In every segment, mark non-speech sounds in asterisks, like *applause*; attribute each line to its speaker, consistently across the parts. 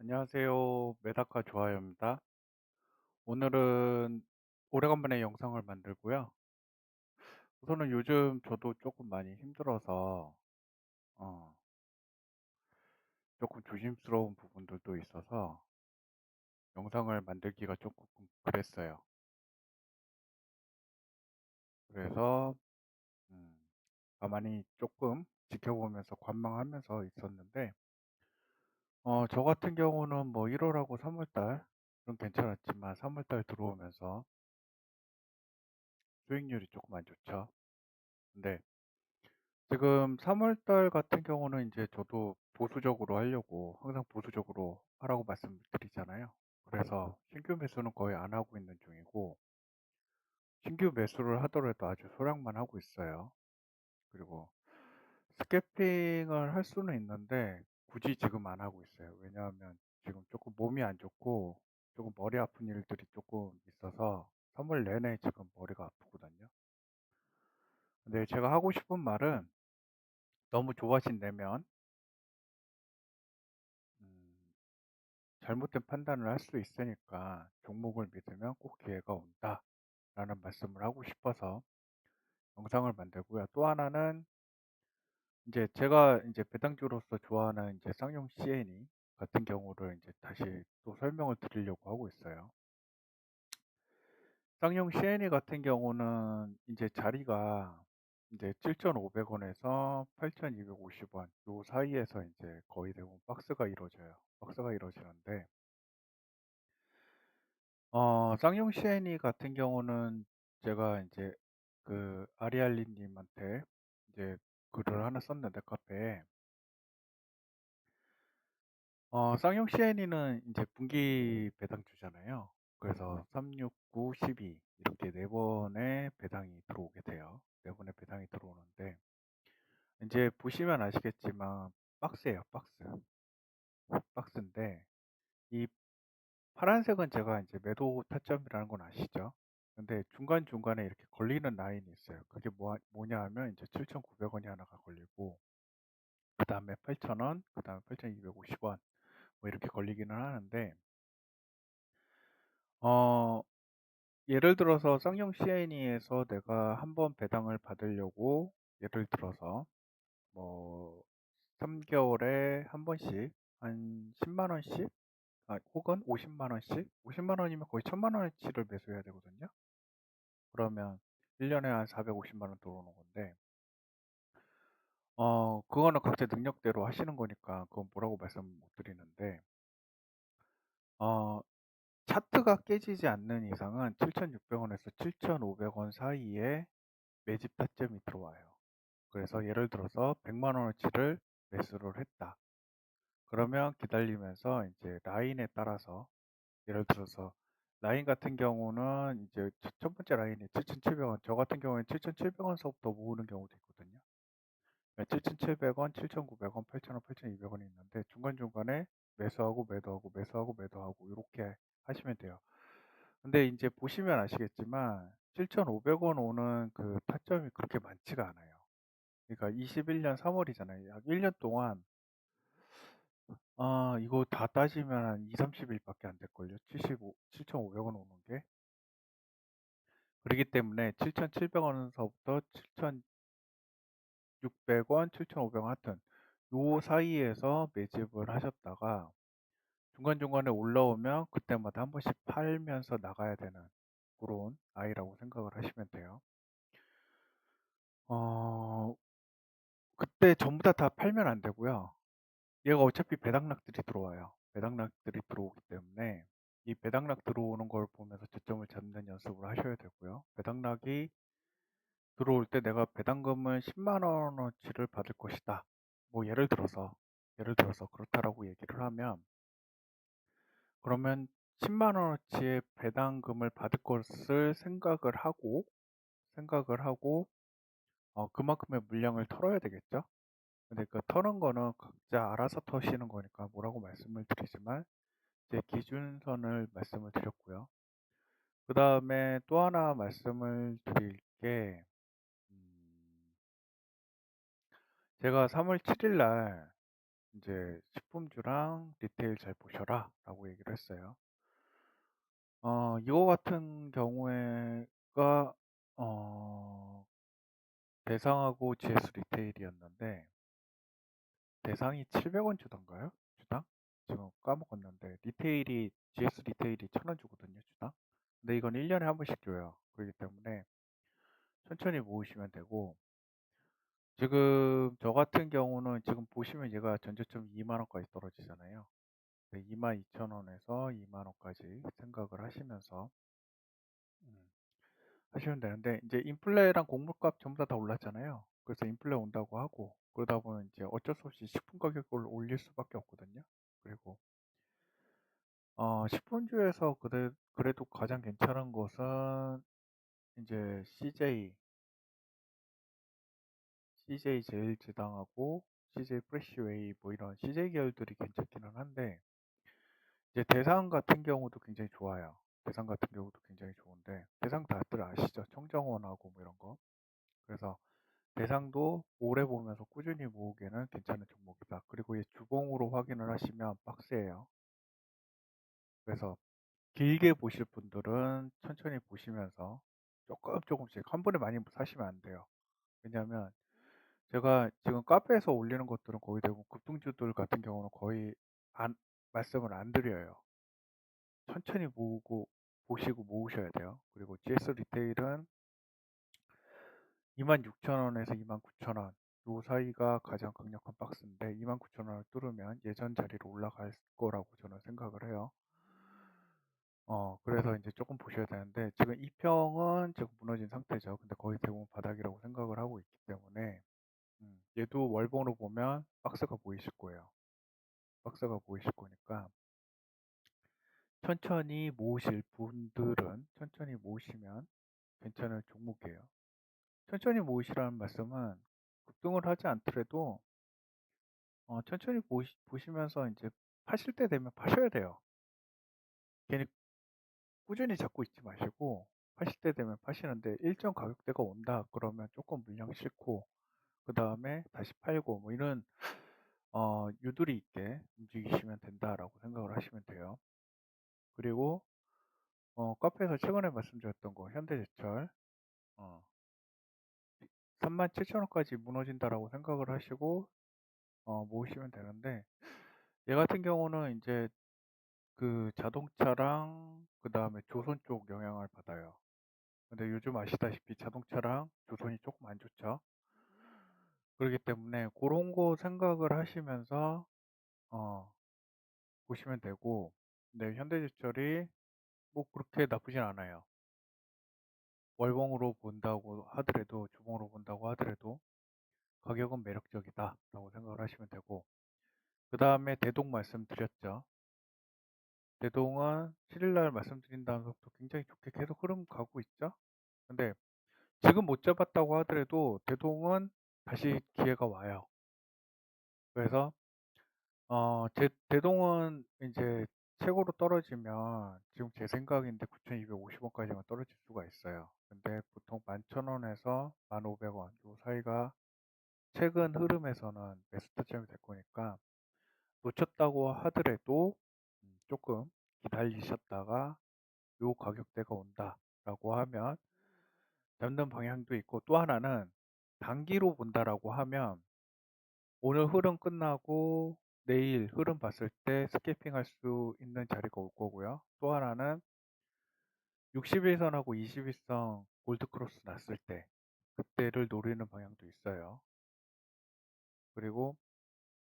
Speaker 1: 안녕하세요. 메다카 좋아요입니다. 오늘은 오래간만에 영상을 만들고요. 우선은 요즘 저도 조금 많이 힘들어서 어, 조금 조심스러운 부분들도 있어서 영상을 만들기가 조금 그랬어요. 그래서 음, 가만히 조금 지켜보면서 관망하면서 있었는데 어저 같은 경우는 뭐1 월하고 3 월달 은 괜찮았지만 3 월달 들어오면서 수익률이 조금 안 좋죠. 근데 지금 3 월달 같은 경우는 인제 저도 보수적으로 하려고 항상 보수적으로 하라고 말씀 드리잖아요. 그래서 신규 매수는 거의 안 하고 있는 중이고 신규 매수를 하더라도 아주 소량만 하고 있어요. 그리고 스캐핑을 할 수는 있는데 굳이 지금 안 하고 있어요. 왜냐하면 지금 조금 몸이 안 좋고 조금 머리 아픈 일들이 조금 있어서 3월 내내 지금 머리가 아프거든요. 근데 제가 하고 싶은 말은 너무 좋아진다면 음, 잘못된 판단을 할 수 있으니까 종목을 믿으면 꼭 기회가 온다라는 말씀을 하고 싶어서 영상을 만들고요. 또 하나는 인제 제가 인제 배당주로서 좋아하는 인제 쌍용 CNE 같은 경우를 인제 다시 또 설명을 드리려고 하고 있어요. 쌍용 CNE 같은 경우는 인제 자리가 인제 7,500 원에서 8,250원요 사이에서 인제 거의 대부분 박스가 이루어져요. 박스가 이루어지는데 어 쌍용 CNE 같은 경우는 제가 인제 그 아리알리 님한테 인제 글을 하나 썼는데 카페에 어, 쌍용 CN이는 이제 분기 배당주잖아요. 그래서 369, 12 이렇게 네 번의 배당이 들어오게 돼요. 네 번의 배당이 들어오는데 이제 보시면 아시겠지만 박스예요, 박스. 박스인데 이 파란색은 제가 이제 매도 타점이라는 건 아시죠? 근데 중간중간에 이렇게 걸리는 라인이 있어요. 그게 뭐 뭐냐 하면 이제7,900 원이 하나가 걸리고 그다음에 8,000 원, 그다음에 8,250원뭐 이렇게 걸리기는 하는데 어 예를 들어서 쌍용 시애니에서 내가 한 번 배당을 받으려고 예를 들어서 뭐3 개월에 한 번씩 한1 0만 원씩 아 혹은 5 0만 원씩 5 0만 원이면 거의 1 0 0 0만 원어치를 매수해야 되거든요. 그러면 1 년에 한 450만 원 들어오는 건데 어 그거는 각자 능력대로 하시는 거니까 그건 뭐라고 말씀 못 드리는데 어 차트가 깨지지 않는 이상은 7,600원에서 7,500원 사이에 매집 타점이 들어와요. 그래서 예를 들어서 100만 원어치를 매수를 했다. 그러면 기다리면서 이제 라인에 따라서 예를 들어서 라인 같은 경우는 이제 첫- 번째 라인이 7,700원. 저 같은 경우에는 7,700원 서부터 모으는 경우도 있거든요. 7,700원, 7,900원, 8,000원, 8,200원이 있는데 중간중간에 매수하고 매도하고 매수하고 매도하고 이렇게 하시면 돼요. 근데 이제 보시면 아시겠지만 7,500원 오는 그 타점이 그렇게 많지가 않아요. 그러니까 21년 3 월이잖아요. 약1년 동안 아 이거 다 따지면 한2-30 일밖에 안 될걸요. 75 7,500원 오는 게. 그렇기 때문에 7,700원 에서부터 7 600원, 7,500원 하여튼 요 사이에서 매집을 하셨다가 중간중간에 올라오면 그때마다 한 번씩 팔면서 나가야 되는 그런 아이라고 생각을 하시면 돼요. 어, 그때 전부 다 다 팔면 안 되고요. 얘가 어차피 배당락들이 들어와요. 배당락들이 들어오기 때문에 이 배당락 들어오는 걸 보면서 저점을 잡는 연습을 하셔야 되고요. 배당락이 들어올 때 내가 배당금은 10만 원어치를 받을 것이다. 뭐 예를 들어서 예를 들어서 그렇다라고 얘기를 하면 그러면 10만 원어치의 배당금을 받을 것을 생각을 하고 생각을 하고 어, 그만큼의 물량을 털어야 되겠죠. 근데 그 터는 거는 각자 알아서 터시는 거니까 뭐라고 말씀을 드리지만 제 기준선을 말씀을 드렸고요. 그 다음에 또 하나 말씀을 드릴 게 음, 제가 3월 7일 날 이제 식품주랑 디테일 잘 보셔라 라고 얘기를 했어요. 어, 이거 같은 경우에가 어, 대상하고 GS 리테일이었는데 대상이 700원 주던가요? 주당? 지금 까먹었는데 리테일이 GS 리테일이 1000원 주거든요 주당 근데 이건 1년에 한 번씩 줘요 그렇기 때문에 천천히 모으시면 되고 지금 저 같은 경우는 지금 보시면 얘가 전저점 2만원까지 떨어지잖아요 22,000원에서 2만원까지 생각을 하시면서 음, 하시면 되는데 이제 인플레랑 곡물값 전부 다, 다 올랐잖아요 그래서 인플레 온다고 하고 그러다 보면 이제 어쩔 수 없이 식품 가격을 올릴 수밖에 없거든요. 그리고 어, 식품주에서 그래, 그래도 가장 괜찮은 것은 이제 CJ, CJ 제일제당하고 CJ 프레시웨이 뭐 이런 CJ 계열들이 괜찮기는 한데 이제 대상 같은 경우도 굉장히 좋아요. 대상 같은 경우도 굉장히 좋은데 대상 다들 아시죠? 청정원하고 뭐 이런 거. 그래서 대상도 오래 보면서 꾸준히 모으기에는 괜찮은 종목이다. 그리고 이 주봉으로 확인을 하시면 박스예요. 그래서 길게 보실 분들은 천천히 보시면서 조금 조금씩 한 번에 많이 사시면 안 돼요. 왜냐하면 제가 지금 카페에서 올리는 것들은 거의 대부분 급등주들 같은 경우는 거의 안, 말씀을 안 드려요. 천천히 모으고 보시고 모으셔야 돼요. 그리고 GS 리테일은 26,000원에서 29,000원 요 사이가 가장 강력한 박스인데 29,000원을 뚫으면 예전 자리로 올라갈 거라고 저는 생각을 해요. 어, 그래서 이제 조금 보셔야 되는데 지금 이 평은 지금 무너진 상태죠. 근데 거의 대부분 바닥이라고 생각을 하고 있기 때문에 음, 얘도 월봉으로 보면 박스가 보이실 거예요. 박스가 보이실 거니까 천천히 모으실 분들은 천천히 모으시면 괜찮을 종목이에요. 천천히 모으시라는 말씀은 급등을 하지 않더라도 어, 천천히 보시, 보시면서 이제 파실 때 되면 파셔야 돼요. 괜히 꾸준히 잡고 있지 마시고 파실 때 되면 파시는데 일정 가격대가 온다 그러면 조금 물량 싣고 그 다음에 다시 팔고 뭐 이런 어, 유두리 있게 움직이시면 된다라고 생각을 하시면 돼요. 그리고 어, 카페에서 최근에 말씀드렸던 거 현대제철 어, 37,000원까지 무너진다라고 생각을 하시고 어, 모으시면 되는데 얘 같은 경우는 이제 그 자동차랑 그 다음에 조선 쪽 영향을 받아요. 근데 요즘 아시다시피 자동차랑 조선이 조금 안 좋죠. 그렇기 때문에 그런 거 생각을 하시면서 어, 보시면 되고, 근데 현대제철이 뭐 그렇게 나쁘진 않아요. 월봉으로 본다고 하더라도 주봉으로 본다고 하더라도 가격은 매력적이다 라고 생각을 하시면 되고 그 다음에 대동 말씀드렸죠 대동은 7일날 말씀드린 다음부터 굉장히 좋게 계속 흐름 가고 있죠 근데 지금 못 잡았다고 하더라도 대동은 다시 기회가 와요 그래서 어, 제, 대동은 이제 최고로 떨어지면 지금 제 생각인데 9,250원까지만 떨어질 수가 있어요. 근데 보통 11,000원에서 1,500원 요 사이가 최근 흐름에서는 베스트점이 될 거니까 놓쳤다고 하더라도 음, 조금 기다리셨다가 이 가격대가 온다라고 하면 잡는 방향도 있고 또 하나는 단기로 본다라고 하면 오늘 흐름 끝나고 내일 흐름 봤을 때 스케핑할 수 있는 자리가 올 거고요. 또 하나는 60일선하고 20일선 골드크로스 났을 때 그때를 노리는 방향도 있어요. 그리고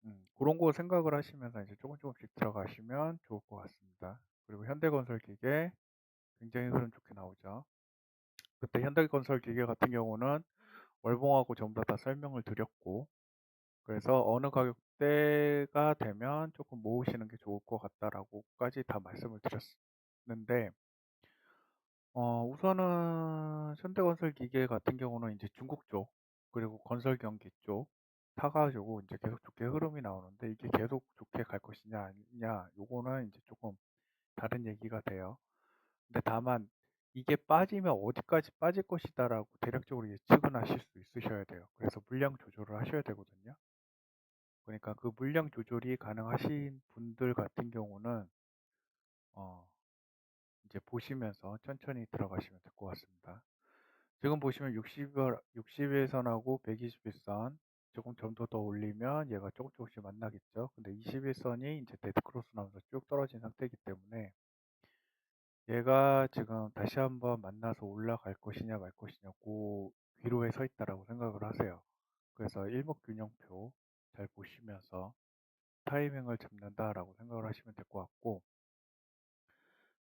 Speaker 1: 음, 그런 거 생각을 하시면서 이제 조금 조금씩 들어가시면 좋을 것 같습니다. 그리고 현대건설 기계 굉장히 흐름 좋게 나오죠. 그때 현대건설 기계 같은 경우는 월봉하고 전부 다 설명을 드렸고 그래서 어느 가격대가 되면 조금 모으시는 게 좋을 것 같다라고까지 다 말씀을 드렸는데 어, 우선은 현대건설 기계 같은 경우는 이제 중국 쪽 그리고 건설 경기 쪽 사가지고 이제 계속 좋게 흐름이 나오는데 이게 계속 좋게 갈 것이냐 아니냐 요거는 이제 조금 다른 얘기가 돼요. 근데 다만 이게 빠지면 어디까지 빠질 것이다라고 대략적으로 예측은 하실 수 있으셔야 돼요. 그래서 물량 조절을 하셔야 되거든요. 그러니까 그 물량 조절이 가능하신 분들 같은 경우는 어 이제 보시면서 천천히 들어가시면 될 것 같습니다. 지금 보시면 60, 60일선하고 121선 0 조금 점도 더 올리면 얘가 조금 조금씩 만나겠죠. 근데 21선이 0 이제 데드크로스 나면서 쭉 떨어진 상태이기 때문에 얘가 지금 다시 한번 만나서 올라갈 것이냐 말 것이냐 고 위로에 서 있다라고 생각을 하세요. 그래서 일목균형표 잘 보시면서 타이밍을 잡는다라고 생각을 하시면 될 것 같고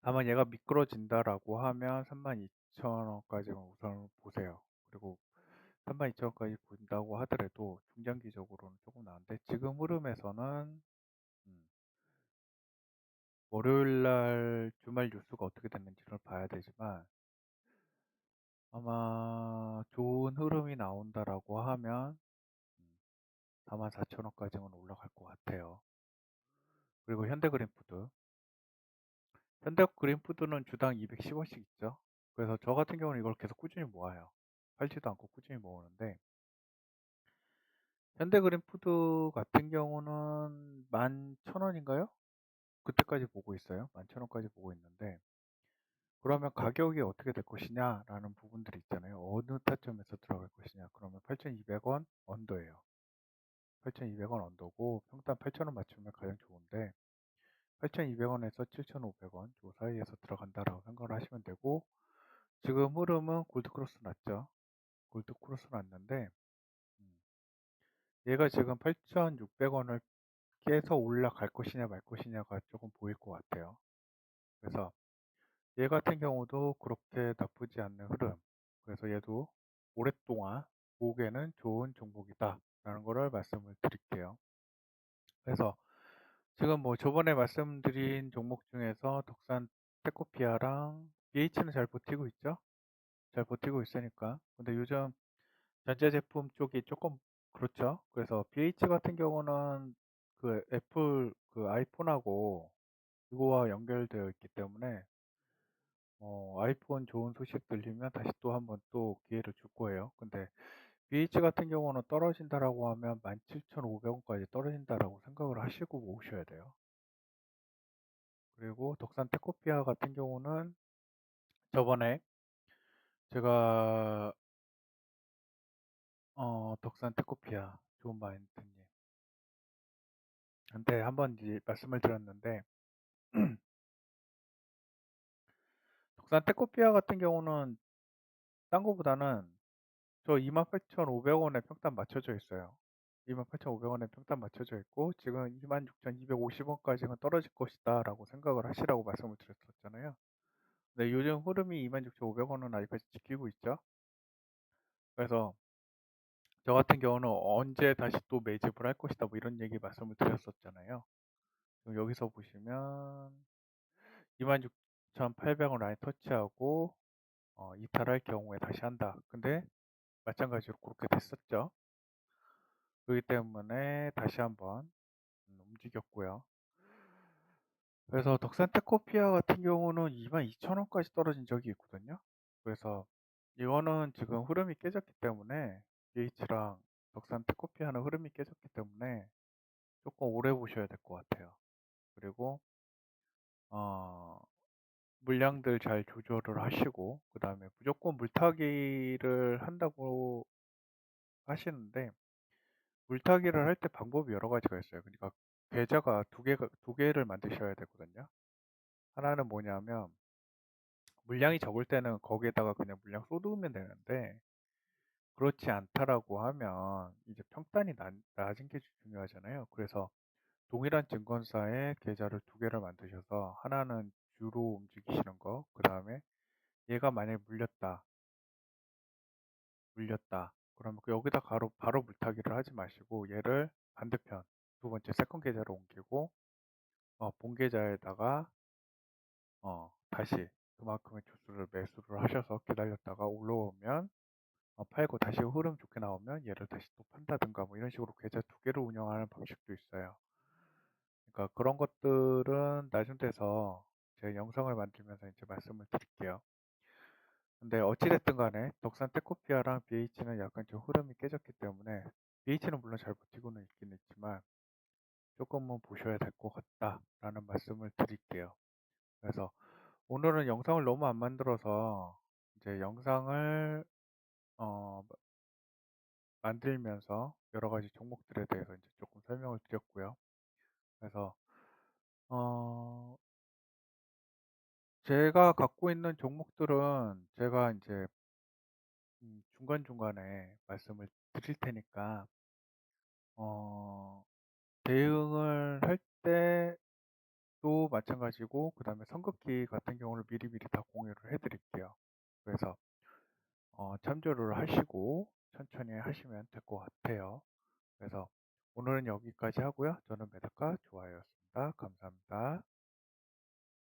Speaker 1: 다만 얘가 미끄러진다라고 하면 3 2 0 0 0원까지 우선 보세요. 그리고 32,000원까지 본다고 하더라도 중장기적으로는 조금 나은데 지금 흐름에서는 음, 월요일 날 주말 뉴스가 어떻게 됐는지를 봐야 되지만 아마 좋은 흐름이 나온다라고 하면 44,000원까지는 올라갈 것 같아요. 그리고 현대그린푸드. 현대그린푸드는 주당 210원씩 있죠. 그래서 저 같은 경우는 이걸 계속 꾸준히 모아요. 팔지도 않고 꾸준히 모으는데 현대그린푸드 같은 경우는 11,000원인가요? 그때까지 보고 있어요. 11,000원까지 보고 있는데 그러면 가격이 어떻게 될 것이냐라는 부분들이 있잖아요. 어느 타점에서 들어갈 것이냐. 그러면 8,200원 언더예요. 8,200원 언더고 평당 8,000원 맞추면 가장 좋은데 8,200원에서 7,500원 요 사이에서 들어간다라고 생각을 하시면 되고 지금 흐름은 골드크로스 났죠. 골드크로스 났는데 음, 얘가 지금 8,600원을 깨서 올라갈 것이냐 말 것이냐가 조금 보일 것 같아요. 그래서 얘 같은 경우도 그렇게 나쁘지 않는 흐름. 그래서 얘도 오랫동안 보기에는 좋은 종목이다. 라는 거를 말씀을 드릴게요. 그래서 지금 뭐 저번에 말씀드린 종목 중에서 덕산 테코피아랑 BH는 잘 버티고 있죠? 잘 버티고 있으니까. 근데 요즘 전자제품 쪽이 조금 그렇죠. 그래서 BH 같은 경우는 그 애플 그 아이폰하고 이거와 연결되어 있기 때문에 어, 아이폰 좋은 소식 들리면 다시 또 한번 또 기회를 줄 거예요. 근데 BH 같은 경우는 떨어진다라고 하면 17,500원까지 떨어진다라고 생각을 하시고 오셔야 돼요. 그리고 덕산 테코피아 같은 경우는 저번에 제가 어, 덕산 테코피아 좋은 마인드님 한테 한번 이제 말씀을 드렸는데 덕산 *clears throat* 테코피아 같은 경우는 딴 거보다는 저 28,500원에 평단 맞춰져 있어요. 28,500원에 평단 맞춰져 있고 지금 26,250원까지는 떨어질 것이다라고 생각을 하시라고 말씀을 드렸었잖아요. 근데 요즘 흐름이 26,500원은 아직까지 지키고 있죠. 그래서 저 같은 경우는 언제 다시 또 매집을 할 것이다 뭐 이런 얘기 말씀을 드렸었잖아요. 여기서 보시면 26,800원 라인 터치하고 어, 이탈할 경우에 다시 한다. 근데 마찬가지로 그렇게 됐었죠. 그렇기 때문에 다시 한번 움직였고요. 그래서 덕산테 코피아 같은 경우는 22,000원까지 떨어진 적이 있거든요. 그래서 이거는 지금 흐름이 깨졌기 때문에 BH랑 덕산테 코피아는 흐름이 깨졌기 때문에 조금 오래 보셔야 될 것 같아요. 그리고 어, 물량들 잘 조절을 하시고 그다음에 무조건 물타기를 한다고 하시는데 물타기를 할 때 방법이 여러 가지가 있어요. 그러니까 계좌가 두 개가 두 개를 만드셔야 되거든요. 하나는 뭐냐면 물량이 적을 때는 거기에다가 그냥 물량 쏟으면 되는데 그렇지 않다라고 하면 이제 평단이 낮은 게 중요하잖아요. 그래서 동일한 증권사에 계좌를 두 개를 만드셔서 하나는 뷰로 움직이시는 거, 그 다음에 얘가 만약에 물렸다, 물렸다. 그러면 그 여기다 바로, 바로 물타기를 하지 마시고 얘를 반대편 두 번째 세컨 계좌로 옮기고 어, 본 계좌에다가 어, 다시 그만큼의 주수를 매수를 하셔서 기다렸다가 올라오면 어, 팔고 다시 흐름 좋게 나오면 얘를 다시 또 판다든가 뭐 이런 식으로 계좌 두 개를 운영하는 방식도 있어요. 그러니까 그런 것들은 나중 돼서 제가 영상을 만들면서 이제 말씀을 드릴게요. 근데 어찌됐든 간에 덕산 테코피아랑 BH는 약간 좀 흐름이 깨졌기 때문에 BH는 물론 잘 버티고는 있긴 했지만 조금은 보셔야 될 것 같다라는 말씀을 드릴게요. 그래서 오늘은 영상을 너무 안 만들어서 이제 영상을 어, 만들면서 여러 가지 종목들에 대해서 이제 조금 설명을 드렸고요. 그래서 어, 제가 갖고 있는 종목들은 제가 이제 음, 중간중간에 말씀을 드릴 테니까 어 대응을 할 때도 마찬가지고 그다음에 성급기 같은 경우를 미리미리 다 공유를 해 드릴게요. 그래서 어 참조를 하시고 천천히 하시면 될 것 같아요. 그래서 오늘은 여기까지 하고요. 저는 메다카 좋아였습니다 감사합니다.